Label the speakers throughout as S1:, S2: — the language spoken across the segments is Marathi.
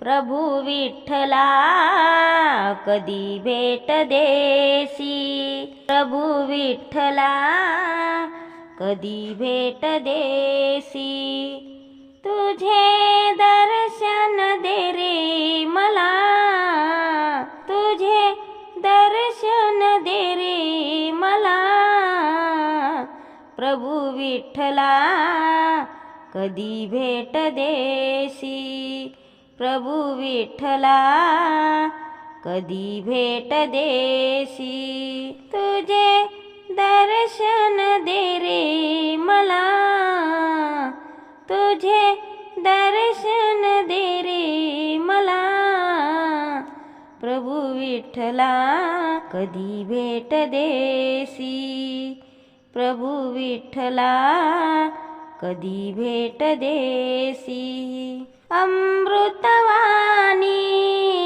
S1: प्रभू विठ्ठला कधी भेट देशी प्रभू विठ्ठला कधी भेट देशी तुझे दर्शन दे रे मला तुझे दर्शन दे रे मला. प्रभू विठ्ठला कधी भेट देशी प्रभू विठ्ठला कधी भेट देशी? तुझे दर्शन दे रे मला तुझे दर्शन दे रे मला. प्रभू विठ्ठला कधी भेट देशी? प्रभू विठ्ठला कधी भेट देशी? अमृतवाणी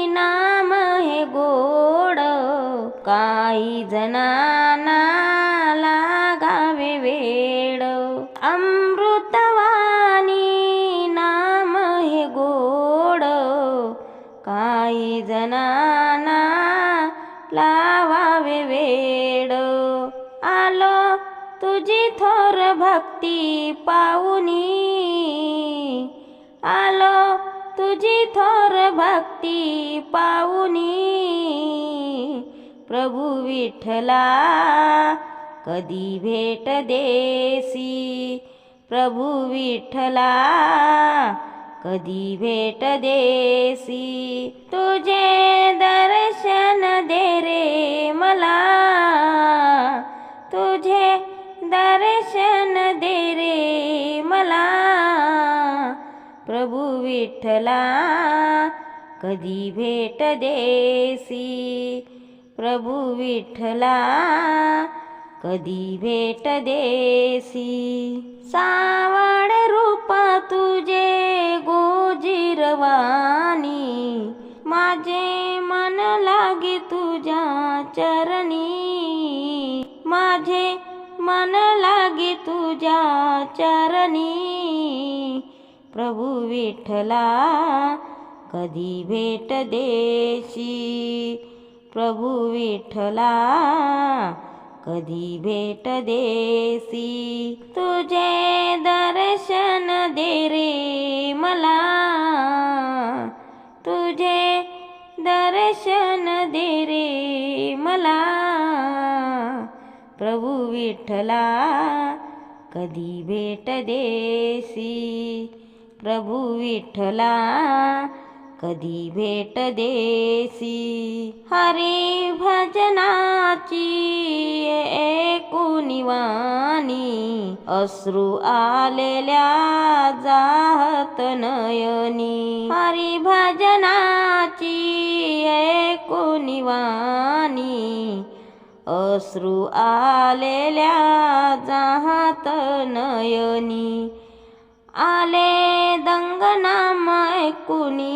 S1: नाम हे गोड. काही जणांना लागावे वेड. अमृतवाणी नाम हे गोड. काही जणांना लावावे वेड. आलो तुझी थोर भक्ती पाहुनी आलो तुझी थोर भक्ती पाहुनी प्रभू विठ्ठला कधी भेट देसी? प्रभू विठ्ठला कधी भेट देसी? तुझे दर्शन दे रे मला. तुझे दर्शन दे रे मला. प्रभू विठ्ठला कधी भेट देसी? प्रभू विठ्ठला कधी भेट देसी? सावड रूप तुझे गोजिरवाणी माझे मन लागे तुझ्या चरणी. माझे मन लागे तुझ्या चरणी. प्रभू विठ्ठला कधी भेट देशी? प्रभू विठ्ठला कधी भेट देसी तुझे दर्शन दे रे मला तुझे दर्शन दे रे मला. प्रभू विठ्ठला कधी भेट देसी प्रभू विठ्ठला कधी भेट देसी? हरी भजनाची एकुनिवानी अश्रू आलेल्या जाहत नयनी. हरी भजनाची एकुनिवानी अश्रू आलेल्या जाहत नयनी. आले दंगनाम ऐकुनी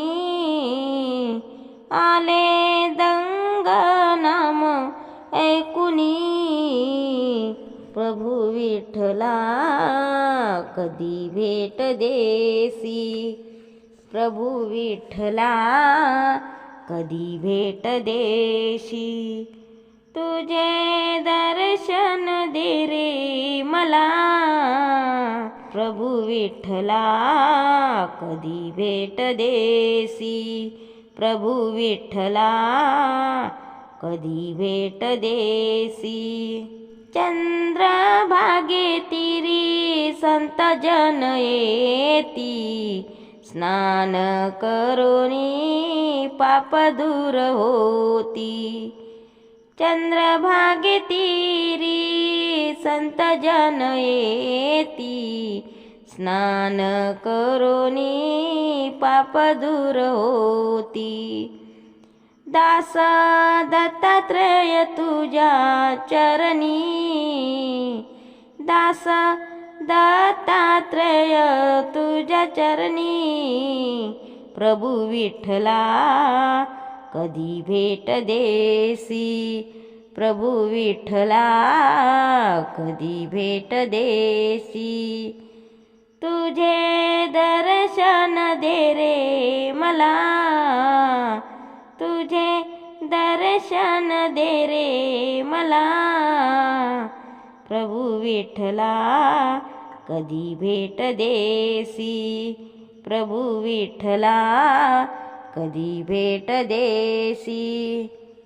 S1: आले दंगनाम ऐकुनी प्रभू विठला कधी भेट देसी? प्रभू विठला कधी भेट देशी तुझे प्रभू विठ्ठला कधी भेट देसी? प्रभू विठ्ठला कधी भेट देसी? चंद्र भागे तिरी संत जन येती? स्नान करोनी पाप दूर होती? चंद्रभागे तीरी संत जन येती. स्नान करोनी पाप दूर होती. दास दत्तात्रय तुझ्या चरणी. दास दत्तात्रय तुझ्या चरणी. प्रभू विठला कधी भेट देसी? प्रभू विठला कधी भेट देसी? तुझे दर्शन दे रे मला दर्शन दे रे मला. प्रभू विठला कधी भेट देसी? प्रभू विठला कधी भेट देसी?